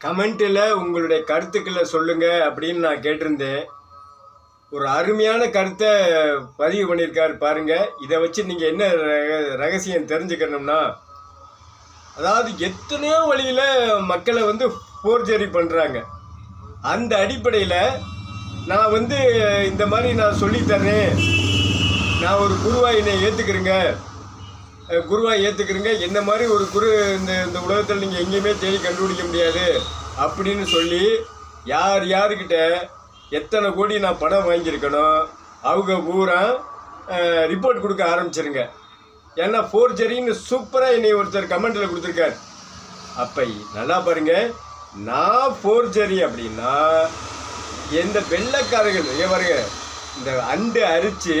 கமெண்ட்டில் உங்களுடைய கருத்துக்களை சொல்லுங்கள் அப்படின்னு நான் கேட்டிருந்தேன். ஒரு அருமையான கருத்தை பதிவு பண்ணியிருக்காரு பாருங்கள் இதை வச்சு நீங்கள் என்ன ரக- ரகசியம் தெரிஞ்சுக்கணும்னா அதாவது எத்தனையோ வழியில் மக்களை வந்து ஃபோர்ஜரி பண்ணுறாங்க அந்த அடிப்படையில் நான் வந்து இந்த மாதிரி நான் சொல்லித் தர்றேன் நான் ஒரு குருவாக என்னை ஏற்றுக்கிறேங்க குருவாக ஏற்றுக்கிறீங்க என்ன மாதிரி ஒரு குரு இந்த இந்த உலகத்தில் நீங்கள் எங்கேயுமே தேடி கண்டுபிடிக்க முடியாது அப்படின்னு சொல்லி யார் யாருக்கிட்ட எத்தனை கோடி நான் பணம் வாங்கியிருக்கணும் அவங்க பூரா ரிப்போர்ட் கொடுக்க ஆரம்பிச்சிருங்க. ஏன்னா ஃபோர்ஜரின்னு சூப்பராக என்னை ஒருத்தர் கமெண்ட்டில் கொடுத்துருக்கார். அப்போ நல்லா பாருங்க. நான் ஃபோர்ஜரி அப்படின்னா எந்த வெள்ளக்காரர்கள் இங்க பாருங்க இந்த அண்டு அரித்து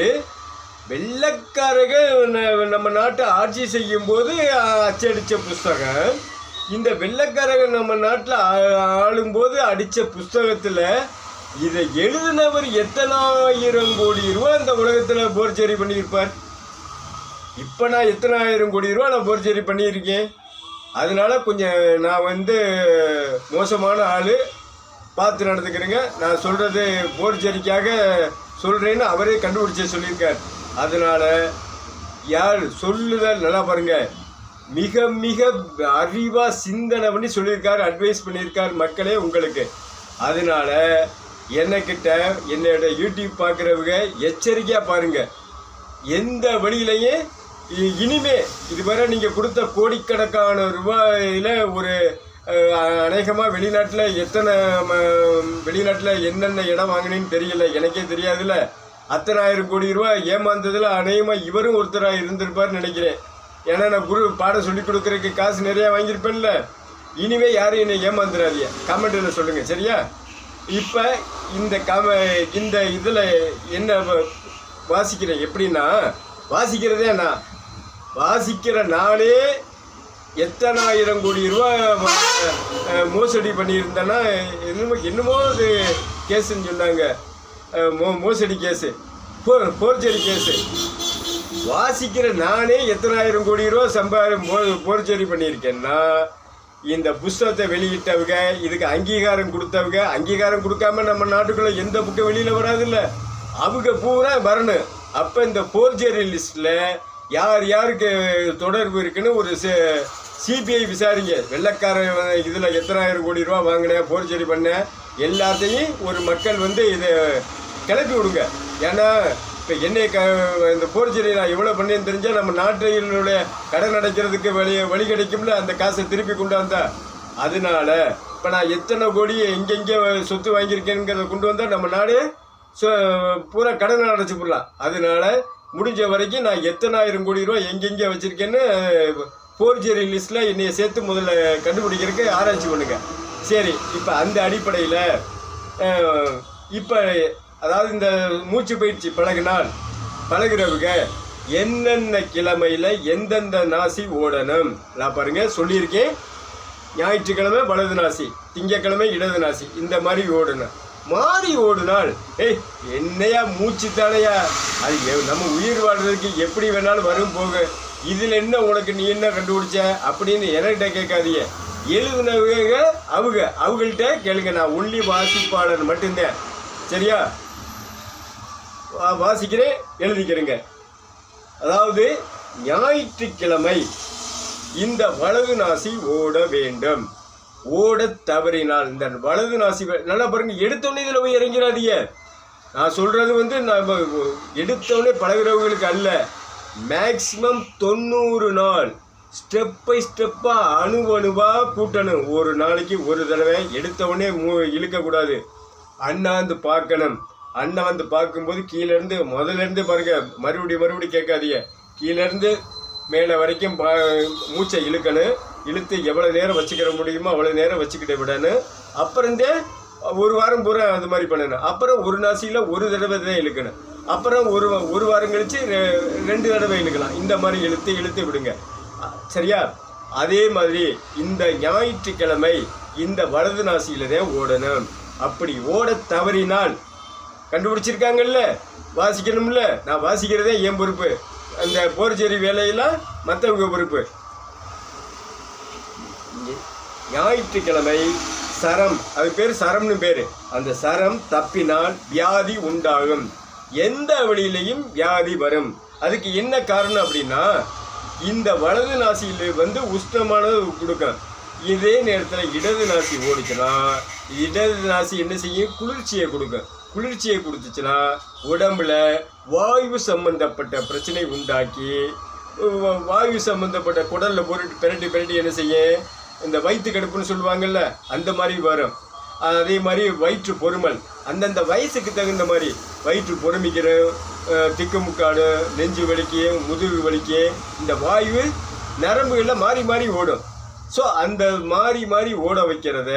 வெள்ளக்காரர்கள் ந- நம்ம நாட்டை ஆட்சி செய்யும் போது அச்சடித்த புஸ்தகம். இந்த வெள்ளக்காரர்கள் நம்ம நாட்டில் ஆளும்போது அடித்த புஸ்தகத்தில் இதை எழுதினவர் எத்தனாயிரம் கோடி ரூபா இந்த உலகத்தில் போர்ச்சேரி பண்ணியிருப்பார்? இப்போ நான் எத்தனாயிரம் கோடி ரூபா நான் போர்ச்சேரி பண்ணியிருக்கேன். அதனால கொஞ்சம் நான் வந்து மோசமான ஆள். பார்த்து நடந்துக்கிறேங்க. நான் சொல்கிறது போர்ச்சேரிக்காக சொல்கிறேன்னு அவரே கண்டுபிடிச்ச சொல்லியிருக்கார். அதனால யார் சொல்லுதல் நல்லா பாருங்க. மிக மிக அறிவாக சிந்தனை பண்ணி சொல்லியிருக்காரு அட்வைஸ் பண்ணியிருக்கார் மக்களே உங்களுக்கு. அதனால என்னக்கிட்ட என்னோட யூடியூப் பார்க்குறவங்க எச்சரிக்கையாக பாருங்கள் எந்த வழியிலையும் இனிமே இதுவரை நீங்கள் கொடுத்த கோடிக்கணக்கான ரூபாயில் ஒரு அநேகமாக வெளிநாட்டில் எத்தனை வெளிநாட்டில் என்னென்ன இடம் வாங்கினேன்னு தெரியல எனக்கே தெரியாதுல்ல. அத்தனை ஆயிரம் கோடி ரூபாய் ஏமாந்ததில் அநேகமாக இவரும் ஒருத்தராக இருந்திருப்பார்னு நினைக்கிறேன். ஏன்னா நான் குரு பாடம் சொல்லி கொடுக்குறதுக்கு காசு நிறையா வாங்கியிருப்பேன்ல. இனிமே யாரும் என்னை ஏமாந்துடாதீங்க கமெண்ட்டில் சொல்லுங்கள் சரியா? இப்போ இந்த கம இந்த இதில் என்ன வாசிக்கிறேன்? எப்படின்னா வாசிக்கிறதே நான். வாசிக்கிற நாளே எத்தனாயிரம் கோடி ரூபா மோசடி பண்ணியிருந்தேன்னா என்னமோ என்னமோ அது கேஸுன்னு சொன்னாங்க. மோ மோசடி கேஸு போர்ச்சரி கேஸு வாசிக்கிற நானே எத்தனாயிரம் கோடி ரூபா சம்பாரம் போர்ச்சரி பண்ணியிருக்கேன்னா இந்த புஸ்தகத்தை வெளியிட்டவங்க இதுக்கு அங்கீகாரம் கொடுத்தவங்க அங்கீகாரம் கொடுக்காம நம்ம நாட்டுக்குள்ள எந்த புக்கு வெளியில வராதுல்ல. அவங்க பூரா வரணும் அப்போ இந்த போர்ஜரி லிஸ்ட்ல யார் யாருக்கு தொடர்பு இருக்குன்னு ஒரு சிபிஐ விசாரிங்க. வெள்ளக்காரன் இதில் எத்தனாயிரம் கோடி ரூபா வாங்கினேன் போர்ஜரி பண்ணேன். எல்லாத்தையும் ஒரு மக்கள் வந்து இதை கிளப்பி விடுங்க. ஏன்னா இப்போ என்னை க இந்த போர்ச்சரி நான் எவ்வளோ பண்ணேன்னு தெரிஞ்சால் நம்ம நாட்டினுடைய கடன் அடைக்கிறதுக்கு வழி வழி கிடைக்கும்ல அந்த காசை திருப்பி கொண்டாந்தா. அதனால இப்போ நான் எத்தனை கோடி எங்கெங்கே சொத்து வாங்கியிருக்கேங்கிறத கொண்டு வந்தால் நம்ம நாடு சொ பூரா கடனை அடைச்சி போடலாம். அதனால முடிஞ்ச வரைக்கும் நான் எத்தனாயிரம் கோடி ரூபா எங்கெங்கே வச்சுருக்கேன்னு போர்ஜரி லிஸ்ட்டில் என்னையை சேர்த்து முதல்ல கண்டுபிடிக்கிறதுக்கு ஆராய்ச்சி பண்ணுங்க. சரி இப்போ அந்த அடிப்படையில் இப்போ அதாவது இந்த மூச்சு பயிற்சி பழகினால் பழகிறவங்க என்னென்ன கிழமையில் எந்தெந்த நாசி ஓடணும்? நான் பாருங்கள் சொல்லியிருக்கேன். ஞாயிற்றுக்கிழமை வலது நாசி திங்கக்கிழமை இடது நாசி இந்த மாதிரி ஓடணும். மாறி ஓடுனால் ஏய் என்னையா மூச்சு தானையா? அது நம்ம உயிர் வாழ்றதுக்கு எப்படி வேணாலும் வரும் போக. இதில் என்ன உனக்கு நீ என்ன கண்டுபிடிச்ச? அப்படின்னு என்கிட்ட கேட்காதீங்க. எழுதுனவங்க அவங்க அவங்கள்ட்ட கேளுங்க. நான் ஒன்லி வாசிப்பாளர் மட்டும்தான். சரியா? வாசிக்கிறேன் எழுதிக்கிறேங்க அதாவது ஞாயிற்றுக்கிழமை இந்த வலது நாசி ஓட வேண்டும். ஓட தவறினால் இந்த வலது நாசி வே- நல்லா பாருங்க எடுத்தோடனே இதில் போய் இறங்கிறாதீங்க நான் சொல்கிறது வந்து நம்ம எடுத்தோடனே பழகுறவங்களுக்கு அல்ல. மேக்சிமம் தொண்ணூறு நாள் ஸ்டெப் பை ஸ்டெப்பாக அணு அணுவாக கூட்டணும். ஒரு நாளைக்கு ஒரு தடவை எடுத்தவொடனே மூ இழுக்கக்கூடாது. அண்ணாந்து பார்க்கணும். அண்ணன் வந்து பார்க்கும்போது கீழேருந்து முதல்லேருந்து பாருங்க மறுபடியும் மறுபடியும் கேட்காதீங்க. கீழேருந்து மேலே வரைக்கும் பா மூச்சை இழுக்கணும். இழுத்து எவ்வளோ நேரம் வச்சுக்கிற முடியுமோ அவ்வளோ நேரம் வச்சுக்கிட்டே விடணும். அப்புறந்தே ஒரு வாரம் பூரா அது மாதிரி பண்ணணும். அப்புறம் ஒரு நாசியில் ஒரு தடவை தான் இழுக்கணும். அப்புறம் ஒரு ஒரு வாரம் கழித்து ரெ- ரெண்டு தடவை இழுக்கலாம். இந்த மாதிரி இழுத்து இழுத்து விடுங்க. சரியா? அதே மாதிரி இந்த ஞாயிற்றுக்கிழமை இந்த வலது நாசியில தான் ஓடணும். அப்படி ஓட தவறினால் கண்டுபிடிச்சிருக்காங்கல்ல? வாசிக்கணும்ல? நான் வாசிக்கிறதே என் பொறுப்பு. அந்த போர்ச்சேரி வேலையெல்லாம் மற்றவங்க பொறுப்பு. ஞாயிற்றுக்கிழமை சரம். அது பேர் சரம்னு பேர். அந்த சரம் தப்பினால் வியாதி உண்டாகும். எந்த வழியிலையும் வியாதி வரும். அதுக்கு என்ன காரணம் அப்படின்னா இந்த வலது நாசியில் வந்து உஷ்ணமானது கொடுக்கும். இதே நேரத்தில் இடது நாசி ஓடிச்சுன்னா இடது நாசி என்ன செய்யும்? குளிர்ச்சியை கொடுக்கும். குளிர்ச்சியை கொடுத்துச்சுன்னா உடம்புல வாயு சம்பந்தப்பட்ட பிரச்சனை உண்டாக்கி வ- வாயு சம்பந்தப்பட்ட குடலில் பொருட்டு பிரட்டி பிரட்டி என்ன செய்யும் இந்த வயிற்று கடுப்புன்னு சொல்லுவாங்கல்ல அந்த மாதிரி வரும். அதே மாதிரி வயிற்று பொறுமல். அந்தந்த வயசுக்கு தகுந்த மாதிரி வயிற்று பொறுமிக்கிற திக்குமுக்காடு நெஞ்சு வலிக்கு முதுகு வலிக்கு இந்த வாயு நரம்புகளில் மாறி மாறி ஓடும். ஸோ அந்த மாறி மாறி ஓட வைக்கிறத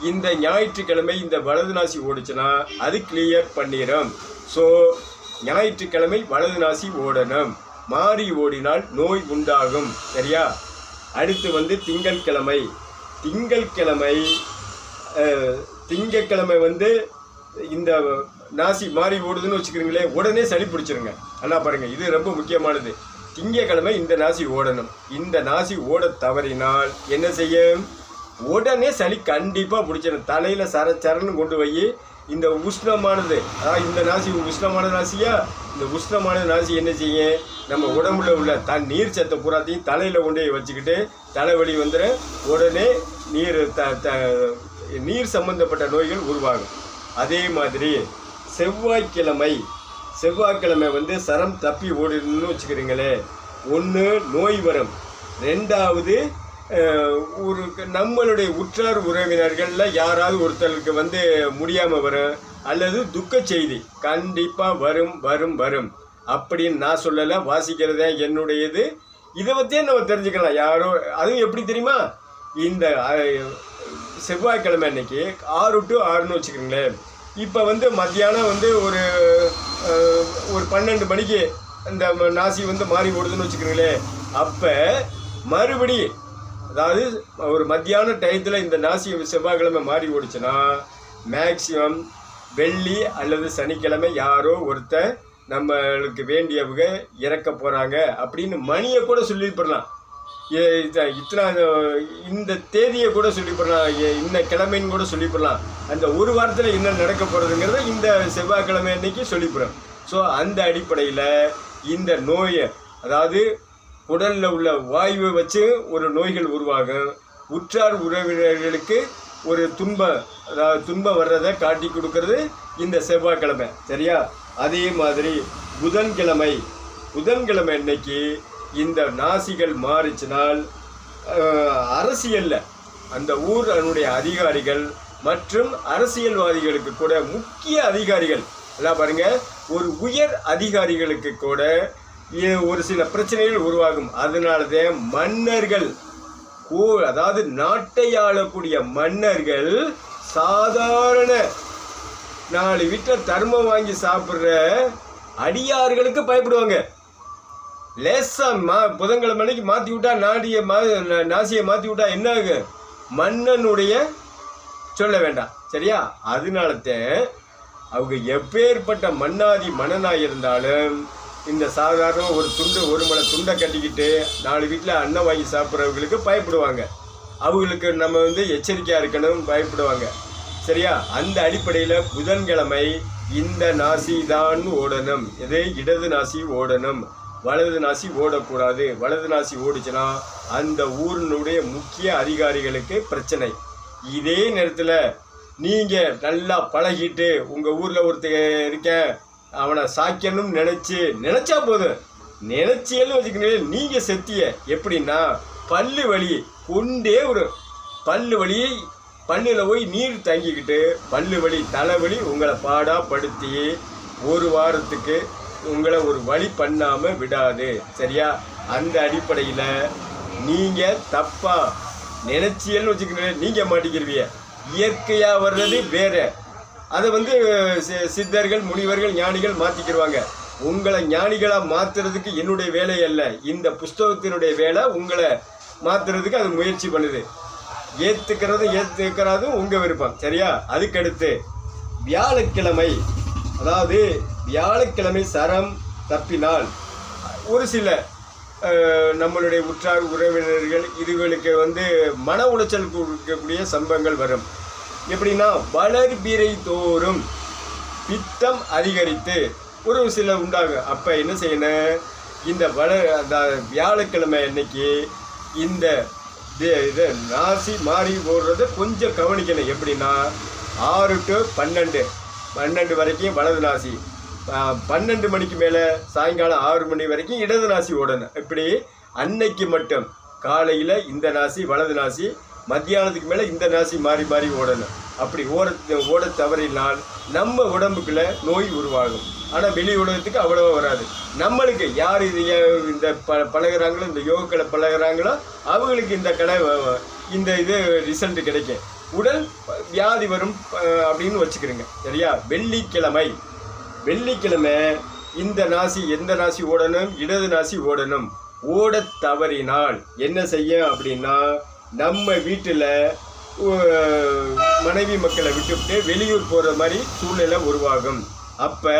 இந்த ஞாயிற்றுக்கிழமை இந்த வலது நாசி ஓடுச்சுன்னா அது கிளியர் பண்ணிடும் ஸோ ஞாயிற்றுக்கிழமை வலது நாசி ஓடணும். மாறி ஓடினால் நோய் உண்டாகும். சரியா? அடுத்து வந்து திங்கட்கிழமை. திங்கட்கிழமை அஹ், திங்கட்கிழமை வந்து இந்த நாசி மாறி ஓடுதுன்னு வச்சுக்கிறீங்களே உடனே சளி பிடிச்சிருங்க. நல்லா பாருங்கள் இது ரொம்ப முக்கியமானது. திங்கட்கிழமை இந்த நாசி ஓடணும். இந்த நாசி ஓட தவறினால் என்ன செய்யும்? உடனே சளி கண்டிப்பாக பிடிச்சிடும் தலையில் சர சரன்னு கொண்டு போய் இந்த உஷ்ணமானது அதாவது இந்த நாசி உஷ்ணமான நாசியா இந்த உஷ்ணமான நாசி என்ன செய்யும் நம்ம உடம்புல உள்ள த நீர் சத்தை பூராத்தையும் தலையில் கொண்டு போய் வச்சுக்கிட்டு தலைவலி வந்துடும் உடனே நீர் த த நீர் சம்பந்தப்பட்ட நோய்கள் உருவாகும். அதே மாதிரி செவ்வாய்க்கிழமை செவ்வாய்க்கிழமை வந்து சரம் தப்பி ஓடிடணும்னு வச்சுக்கிறீங்களே ஒன்று நோய் வரும். ரெண்டாவது ஒரு நம்மளுடைய உற்றார் உறவினர்களில் யாராவது ஒருத்தருக்கு வந்து முடியாமல் வரும் அல்லது துக்க செய்தி கண்டிப்பாக வரும் வரும் வரும் அப்படின்னு நான் சொல்லலை வாசிக்கிறதே என்னுடையது. இதை பற்றியே நம்ம தெரிஞ்சுக்கலாம். யாரோ அதுவும் எப்படி தெரியுமா? இந்த செவ்வாய்க்கிழமை அன்னைக்கு ஆறு டு ஆறுன்னு வச்சுக்கோங்களேன். இப்போ வந்து மத்தியானம் வந்து ஒரு ஒரு பன்னெண்டு மணிக்கு இந்த நாசி வந்து மாறி ஓடுதுன்னு வச்சுக்கோங்களேன். அப்போ மறுபடி அதாவது ஒரு மத்தியான டயத்தில் இந்த நாசி செவ்வாய்க்கிழமை மாறி ஓடுச்சுன்னா மேக்சிமம் வெள்ளி அல்லது சனிக்கிழமை யாரோ ஒருத்தர் நம்மளுக்கு வேண்டியவங்க இறக்க போகிறாங்க அப்படின்னு மணியை கூட சொல்லிப்படலாம் இத்தனை இந்த தேதியை கூட சொல்லிவிடலாம் இந்த கிழமைன்னு கூட சொல்லிவிடலாம் அந்த ஒரு வாரத்தில் என்ன நடக்க போகிறதுங்கிறத இந்த செவ்வாய்க்கிழமை அன்னைக்கு சொல்லிவிடுறோம் ஸோ அந்த அடிப்படையில் இந்த நோயை அதாவது உடலில் உள்ள வாயுவை வச்சு ஒரு நோய்கள் உருவாகும். உற்றார் உறவினர்களுக்கு ஒரு துன்பம் அதாவது துன்பம் வர்றதை காட்டி கொடுக்கறது இந்த செவ்வாய்க்கிழமை சரியா? அதே மாதிரி புதன்கிழமை புதன்கிழமை இன்னைக்கு இந்த நாசிகள் மாறிச்சினால் அரசியலில் அந்த ஊர் அதனுடைய அதிகாரிகள் மற்றும் அரசியல்வாதிகளுக்கு கூட முக்கிய அதிகாரிகள் எல்லாம் பாருங்க ஒரு உயர் அதிகாரிகளுக்கு கூட ஒரு சில பிரச்சனைகள் உருவாகும். அதனாலதான் மன்னர்கள் கூ அதாவது நாட்டை ஆளக்கூடிய மன்னர்கள் சாதாரண நாலு வீட்டில் தர்மம் வாங்கி சாப்பிட்ற அடியார்களுக்கு பயப்படுவாங்க. லேசாக மா புதன்கிழமை அன்னைக்கு மாற்றி விட்டா நாடிய மா நாசியை மாற்றி விட்டா என்ன ஆகும் மன்னனுடைய சொல்ல வேண்டாம். சரியா? அதனாலதான் அவங்க எப்பேற்பட்ட மன்னாதி மன்னனாக இருந்தாலும் இந்த சாதாரண ஒரு துண்டு ஒரு மலை துண்டை கட்டிக்கிட்டு நாலு வீட்டில் அன்னம் வாங்கி சாப்பிட்றவங்களுக்கு பயப்படுவாங்க. அவங்களுக்கு நம்ம வந்து எச்சரிக்கையாக இருக்கணும் பயப்படுவாங்க. சரியா? அந்த அடிப்படையில் புதன்கிழமை இந்த நாசி தான் ஓடணும். எது? இடது நாசி ஓடணும். வலது நாசி ஓடக்கூடாது. வலது நாசி ஓடிச்சுன்னா அந்த ஊரினுடைய முக்கிய அதிகாரிகளுக்கு பிரச்சனை. இதே நேரத்தில் நீங்கள் நல்லா பழகிட்டு உங்கள் ஊரில் ஒருத்தர் இருக்கேன் அவனை சாய்க்கணும்னு நினச்சி நினச்சா போதும். நினச்சியல்னு வச்சுக்கணும் நீங்கள் செத்திய எப்படின்னா பல்லு வலி கொண்டே வரும் பல்லு வலி பல்லில் போய் நீர் தங்கிக்கிட்டு பல்லு வலி தலைவலி உங்களை பாடாப்படுத்தி ஒரு வாரத்துக்கு உங்களை ஒரு வழி பண்ணாமல் விடாது. சரியா? அந்த அடிப்படையில் நீங்கள் தப்பாக நினைச்சியல்னு வச்சுக்கணும் நீங்கள் மாட்டிக்கிருவீங்க. இயற்கையாக வர்றது வேறு. அதை வந்து சி- சித்தர்கள் முனிவர்கள் ஞானிகள் மாற்றிக்கிடுவாங்க உங்களை ஞானிகளாக மாற்றுறதுக்கு என்னுடைய வேலை அல்ல. இந்த புஸ்தகத்தினுடைய வேலை உங்களை மாற்றுறதுக்கு அது முயற்சி பண்ணுது. ஏற்றுக்கிறதும் ஏற்றுக்கிறதும் உங்கள் விருப்பம். சரியா? அதுக்கடுத்து வியாழக்கிழமை அதாவது வியாழக்கிழமை சரம் தப்பினால் ஒரு சில நம்மளுடைய உற்றார் உறவினர்கள் இதுகளுக்கு வந்து மன உளைச்சல் கொடுக்கக்கூடிய சம்பவங்கள் வரும். எப்படின்னா வளர்பிறை தோறும் பித்தம் அதிகரித்து ஒரு சில உண்டாகும் அப்போ என்ன செய்யணும் இந்த வள அந்த வியாழக்கிழமை அன்னைக்கு இந்த இது- இது ராசி மாறி போடுறத கொஞ்சம் கவனிக்கணும். எப்படின்னா ஆறு டு பன்னெண்டு பன்னெண்டு வரைக்கும் வலது நாசி பன்னெண்டு மணிக்கு மேலே சாயங்காலம் ஆறு மணி வரைக்கும் இடது நாசி ஓடணும். இப்படி அன்னைக்கு மட்டும். காலையில் இந்த நாசி வலது நாசி மத்தியானத்துக்கு மேலே இந்த நாசி மாறி மாறி ஓடணும். அப்படி ஓட ஓட தவறினால் நம்ம உடம்புக்குள்ள நோய் உருவாகும். ஆனால் வெளி உலகத்துக்கு அவ்வளோவா வராது. நம்மளுக்கு யார் இது இந்த ப பழகுறாங்களோ இந்த யோகக்களை பழகுறாங்களோ அவங்களுக்கு இந்த கடை இந்த இது ரிசல்ட் கிடைக்கும். உடல் வியாதி வரும் அப்படின்னு வச்சுக்கிறோங்க. சரியா? வெள்ளிக்கிழமை. வெள்ளிக்கிழமை இந்த நாசி எந்த நாசி ஓடணும்? இடது நாசி ஓடணும். ஓட தவறினால் என்ன செய்ய அப்படின்னா நம்ம வீட்டில் மனைவி மக்களை விட்டுவிட்டு வெளியூர் போகிற மாதிரி சூழ்நிலை உருவாகும். அப்போ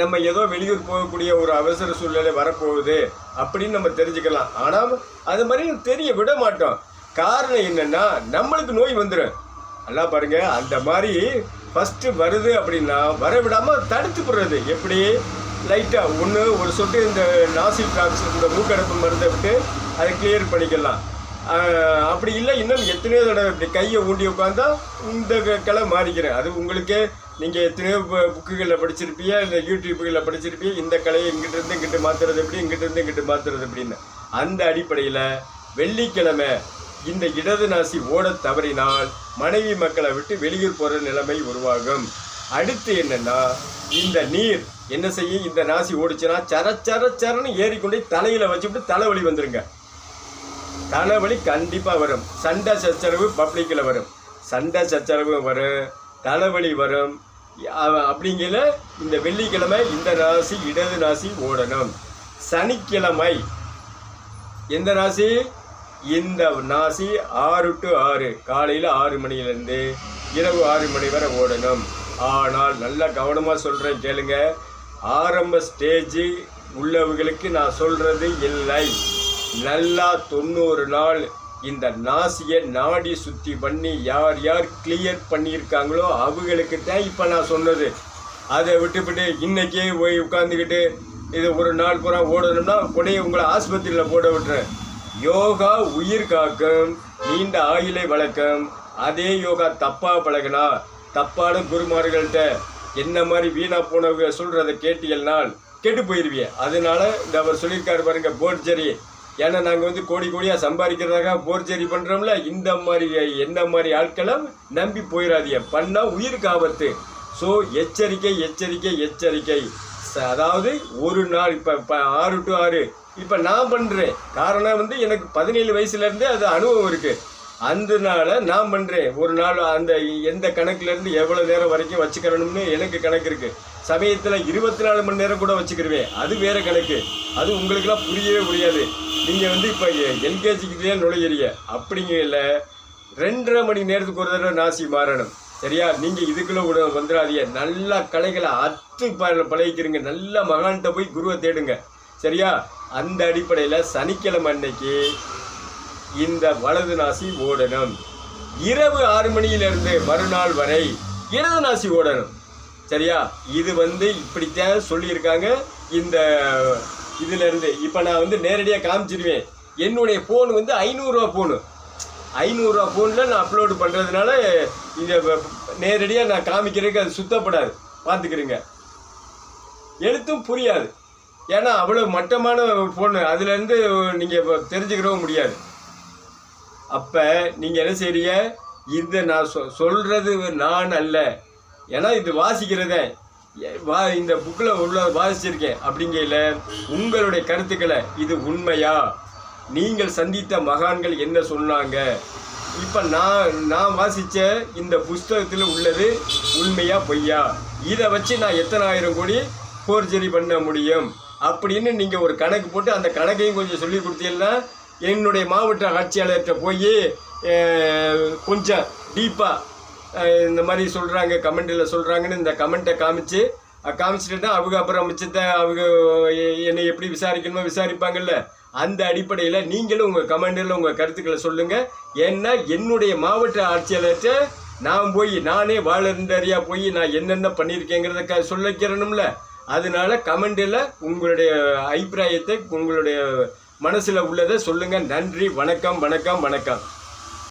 நம்ம ஏதோ வெளியூர் போகக்கூடிய ஒரு அவசர சூழ்நிலை வரப்போகுது அப்படின்னு நம்ம தெரிஞ்சுக்கலாம். ஆனால் அது மாதிரி தெரிய விட மாட்டோம். காரணம் என்னென்னா நம்மளுக்கு நோய் வந்துடும் நல்லா பாருங்க அந்த மாதிரி ஃபஸ்ட்டு வருது அப்படின்னா வர விடாமல் தடுத்து போடுறது எப்படி? லைட்டாக ஒன்று ஒரு சொட்டு இந்த நாசில் ட்ராப்ஸ் இந்த மூக்கடைப்பு மருந்தை விட்டு அதை கிளியர் பண்ணிக்கலாம். அப்படி இல்லை. இன்னும் எத்தனையோ தடவை இப்படி கையை ஊண்டி உட்காந்தா இந்த க- கிளை மாறிக்கிறேன். அது உங்களுக்கே நீங்கள் எத்தனையோ புக்குகளில் படிச்சிருப்பீங்க இந்த யூடியூப்புகளில் படிச்சிருப்பீங்க இந்த கலையை இங்கிட்டிருந்து இங்கிட்டு மாற்றுறது எப்படி இங்கிட்டிருந்து இங்கிட்டு மாற்றுறது எப்படின்னு. அந்த அடிப்படையில் வெள்ளிக்கிழமை இந்த இடது நாசி ஓட தவறினால் மனைவி மக்களை விட்டு வெளியூர் போகிற நிலைமை உருவாகும். அடுத்து என்னென்னா இந்த நீர் என்ன செய்யும்? இந்த நாசி ஓடிச்சுன்னா சர சர சரன்னு ஏறிக்கொண்டே தலையில் வச்சுட்டு தலைவலி வந்துருங்க. தலைவலி கண்டிப்பாக வரும். சண்டை சச்சரவு பப்ளிக்கில் வரும். சண்டை சச்சரவு வரும். தலைவலி வரும். அப்படிங்கிற இந்த வெள்ளிக்கிழமை இந்த ராசி இடது ராசி ஓடணும். சனிக்கிழமை எந்த ராசி? இந்த நாசி ஆறு டு ஆறு. காலையில் ஆறு மணிலேருந்து இரவு ஆறு மணி வரை ஓடணும். ஆனால் நல்லா கவனமாக சொல்கிறேன் கேளுங்க. ஆரம்ப ஸ்டேஜ் உள்ளவர்களுக்கு நான் சொல்கிறது இல்லை. நல்லா தொண்ணூறு நாள் இந்த நாசியை நாடி சுத்தி பண்ணி யார் யார் கிளியர் பண்ணியிருக்காங்களோ அவங்களுக்கு தான் இப்போ நான் சொன்னது. அதை விட்டுவிட்டு இன்னைக்கே போய் உட்காந்துக்கிட்டு இது ஒரு நாள் பூரா ஓடணும்னா உடனே உங்களை ஆஸ்பத்திரியில் போட விட்டுறேன். யோகா உயிர் காக்கும் நீண்ட ஆயிலை வளர்க்கும். அதே யோகா தப்பாக பழகினா தப்பான குருமார்கள்ட்ட என்ன மாதிரி வீணாக போனவங்க சொல்கிறத கேட்டியல்னால் கெட்டு போயிருவிய. அதனால இந்த அவர் சொல்லியிருக்காரு பாருங்க போர்ஜரி. ஏன்னா நாங்கள் வந்து கோடி கோடியாக சம்பாதிக்கிறதாக போர்ச்சேரி பண்ணுறோம்ல இந்த மாதிரி என்ன மாதிரி ஆட்களும் நம்பி போயிடாதீங்க பண்ணால் உயிருக்கு ஆபத்து. ஸோ எச்சரிக்கை எச்சரிக்கை எச்சரிக்கை. அதாவது ஒரு நாள் இப்போ இப்போ ஆறு டு ஆறு. இப்போ நான் பண்ணுறேன் காரணம் வந்து எனக்கு பதினேழு வயசுலேருந்தே அது அனுபவம் இருக்குது அதனால நான் பண்ணுறேன் ஒரு நாள் அந்த எந்த கணக்குலேருந்து எவ்வளோ நேரம் வரைக்கும் வச்சுக்கிறணும்னு எனக்கு கணக்கு இருக்குது சமயத்தில் இருபத்தி நாலு மணி நேரம் கூட வச்சுக்கிருவேன். அது வேறு கணக்கு. அது உங்களுக்கெல்லாம் புரியவே புரியாது. நீங்கள் வந்து இப்போ எல்கேஜிக்கிட்டே நுழையிறீங்க. அப்படிங்கல ரெண்டரை மணி நேரத்துக்கு ஒரு தடவை நாசி மாறணும். சரியா? நீங்கள் இதுக்குள்ளே கூட வந்துடாதீங்க நல்லா கலைகளை அத்து ப பழகிக்கிறீங்க. நல்ல மகான்கிட்ட போய் குருவை தேடுங்க. சரியா? அந்த அடிப்படையில் சனிக்கிழமை அன்னைக்கு இந்த வலது நாசி ஓடணும். இரவு ஆறு மணியிலிருந்து மறுநாள் வரை இடது நாசி ஓடணும். சரியா? இது வந்து இப்படித்தான் சொல்லியிருக்காங்க. இந்த இதுல இருந்து இப்போ நான் வந்து நேரடியாக காமிச்சிருவேன். என்னுடைய ஃபோன் வந்து ஐநூறுரூவா ஃபோனு ஐநூறுரூவா ஃபோனில் நான் அப்லோடு பண்ணுறதுனால இதை நேரடியாக நான் காமிக்கிறதுக்கு அது சுத்தப்படாது. பார்த்துக்கிறேங்க எழுத்தும் புரியாது. ஏன்னா அவ்வளோ மட்டமான ஃபோனு அதுலேருந்து நீங்கள் தெரிஞ்சுக்கிறவும் முடியாது. அப்போ நீங்கள் என்ன செய்றீங்க? இதை நான் சொ சொல்கிறது நான் அல்ல. ஏன்னா இது வாசிக்கிறதே. வா இந்த புக்கில் உள்ள வாசிச்சிருக்கேன். அப்படிங்கையில் உங்களுடைய கருத்துக்களை இது உண்மையா? நீங்கள் சந்தித்த மகான்கள் என்ன சொன்னாங்க? இப்போ நான் நான் வாசித்த இந்த புஸ்தகத்தில் உள்ளது உண்மையா பொய்யா? இதை வச்சு நான் எத்தனை ஆயிரம் கோடி ஃபோர்ஜரி பண்ண முடியும்? அப்படின்னு நீங்கள் ஒரு கணக்கு போட்டு அந்த கணக்கையும் கொஞ்சம் சொல்லி கொடுத்தீங்கன்னா என்னுடைய மாவட்ட ஆட்சியாளர்கிட்ட போய் கொஞ்சம் டீப்பாக இந்த மாதிரி சொல்கிறாங்க கமெண்டில் சொல்கிறாங்கன்னு இந்த கமெண்ட்டை காமிச்சு காமிச்சிட்டு தான் அவங்க அப்புறம் மிச்சத்தை அவங்க என்னை எப்படி விசாரிக்கணுமோ விசாரிப்பாங்கல்ல. அந்த அடிப்படையில் நீங்களும் உங்கள் கமெண்டில் உங்கள் கருத்துக்களை சொல்லுங்கள் ஏன்னா என்னுடைய மாவட்ட ஆட்சியாளர்கிட்ட நான் போய் நானே வாழந்தறியா போய் நான் என்னென்ன பண்ணியிருக்கேங்கிறத க சொல்லிக்கிறணும்ல அதனால கமெண்டில் உங்களுடைய அபிப்பிராயத்தை உங்களுடைய மனசில் உள்ளதை சொல்லுங்கள் நன்றி வணக்கம் வணக்கம் வணக்கம்.